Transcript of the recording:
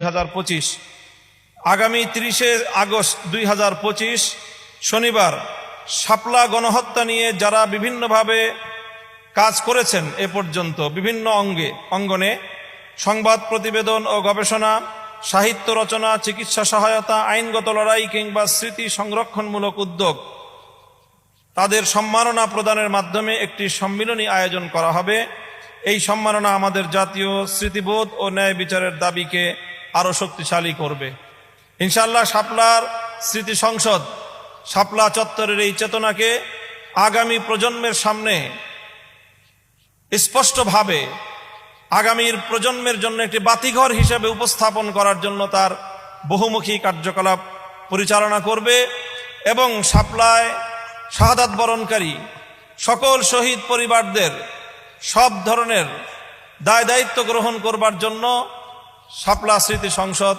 হাজার পঁচিশ। আগামী তিরিশে আগস্ট দুই হাজার পঁচিশ, শনিবার শাপলা গণহত্যা নিয়ে যারা বিভিন্নভাবে কাজ করেছেন এ পর্যন্ত বিভিন্ন অঙ্গে, অঙ্গনে সংবাদ প্রতিবেদন ও গবেষণা, সাহিত্য রচনা, চিকিৎসা সহায়তা, আইনগত লড়াই কিংবা স্মৃতি সংরক্ষণমূলক উদ্যোগ তাদের সম্মাননা প্রদানের মাধ্যমে একটি সম্মিলনী আয়োজন করা হবে। এই সম্মাননা আমাদের জাতীয় স্মৃতিবোধ ও ন্যায় বিচারের দাবিকে আরও শক্তিশালী করবে। ইনশাল্লাহ শাপলার স্মৃতি সংসদ, শাপলা চত্বরের এই চেতনাকে আগামী প্রজন্মের সামনে স্পষ্টভাবে আগামীর প্রজন্মের জন্য একটি বাতিঘর হিসেবে উপস্থাপন করার জন্য তার বহুমুখী কার্যকলাপ পরিচালনা করবে এবং শাপলায় শাহাদাত বরণকারী সকল শহীদ পরিবারদের সব ধরনের দায় দায়িত্ব গ্রহণ করবার জন্য শাপলা স্মৃতি সংসদ।